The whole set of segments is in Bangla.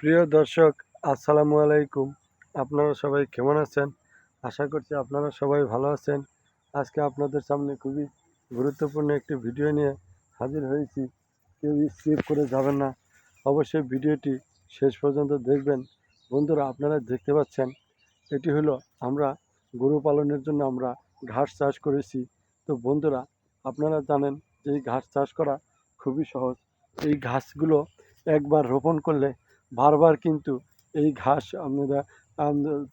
প্রিয় দর্শক, আসসালামু আলাইকুম। আপনারা সবাই কেমন আছেন? আশা করছি আপনারা সবাই ভালো আছেন। আজকে আপনাদের সামনে খুবই গুরুত্বপূর্ণ একটি ভিডিও নিয়ে হাজির হয়েছি। কেউ স্কিপ করে যাবেন না। অবশ্যই ভিডিওটি শেষ পর্যন্ত দেখবেন। বন্ধুরা, আপনারা দেখতে পাচ্ছেন, এটি হলো আমরা গরু পালনের জন্য আমরা ঘাস চাষ করেছি। তো বন্ধুরা, আপনারা জানেন যে এই ঘাস চাষ করা খুবই সহজ। এই ঘাসগুলো একবার রোপণ করলে বারবার কিন্তু এই ঘাস আমরা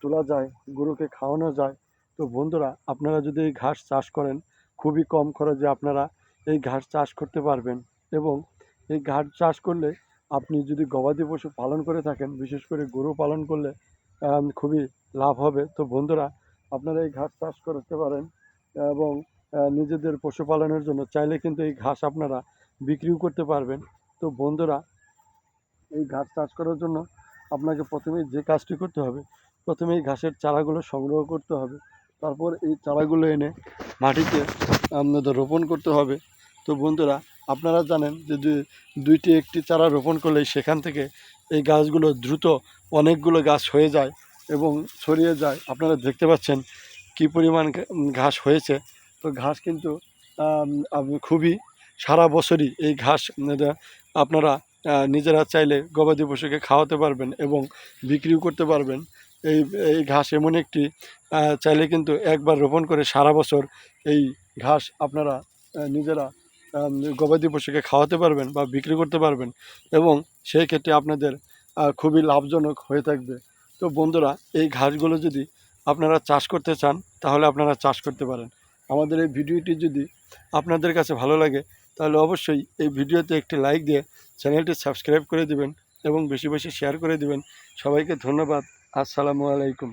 তোলা যায়, গরুকে খাওয়ানো যায়। তো বন্ধুরা, আপনারা যদি এই ঘাস চাষ করেন, খুবই কম খরচে আপনারা এই ঘাস চাষ করতে পারবেন এবং এই ঘাস চাষ করলে আপনি যদি গবাদি পশু পালন করে থাকেন, বিশেষ করে গরু পালন করলে খুবই লাভ হবে। তো বন্ধুরা, আপনারা এই ঘাস চাষ করতে পারেন এবং নিজেদের পশুপালনের জন্য চাইলে কিন্তু এই ঘাস আপনারা বিক্রিও করতে পারবেন। তো বন্ধুরা এই ঘাস চাষ করার জন্য আপনাকে প্রথমে যে কাজটি করতে হবে, প্রথমে এই ঘাসের চারাগুলো সংগ্রহ করতে হবে। তারপর এই চারাগুলো এনে মাটিতে আপনাদের রোপণ করতে হবে। তো বন্ধুরা, আপনারা জানেন যে দুই- দুইটি একটি চারা রোপণ করলে সেখান থেকে এই গাছগুলো দ্রুত অনেকগুলো গাছ হয়ে যায় এবং ছড়িয়ে যায়। আপনারা দেখতে পাচ্ছেন কি পরিমাণ ঘাস হয়েছে। তো ঘাস কিন্তু খুবই সারা বছরই এই ঘাস, আপনারা নিজেরা চাইলে গবাদি পশুকে খাওয়াতে পারবেন এবং বিক্রিও করতে পারবেন। এই এই ঘাস এমন একটি চাইলে কিন্তু একবার রোপণ করে সারা বছর এই ঘাস আপনারা নিজেরা গবাদি পশুকে খাওয়াতে পারবেন বা বিক্রি করতে পারবেন এবং সেই ক্ষেত্রে আপনাদের খুবই লাভজনক হয়ে থাকবে। তো বন্ধুরা, এই ঘাসগুলো যদি আপনারা চাষ করতে চান, তাহলে আপনারা চাষ করতে পারেন। আমাদের এই ভিডিওটি যদি আপনাদের কাছে ভালো লাগে, তাহলে অবশ্যই এই ভিডিওতে একটি লাইক দিয়ে চ্যানেলটি সাবস্ক্রাইব করে দিবেন এবং বেশি বেশি শেয়ার করে দিবেন। সবাইকে ধন্যবাদ। আসসালামু আলাইকুম।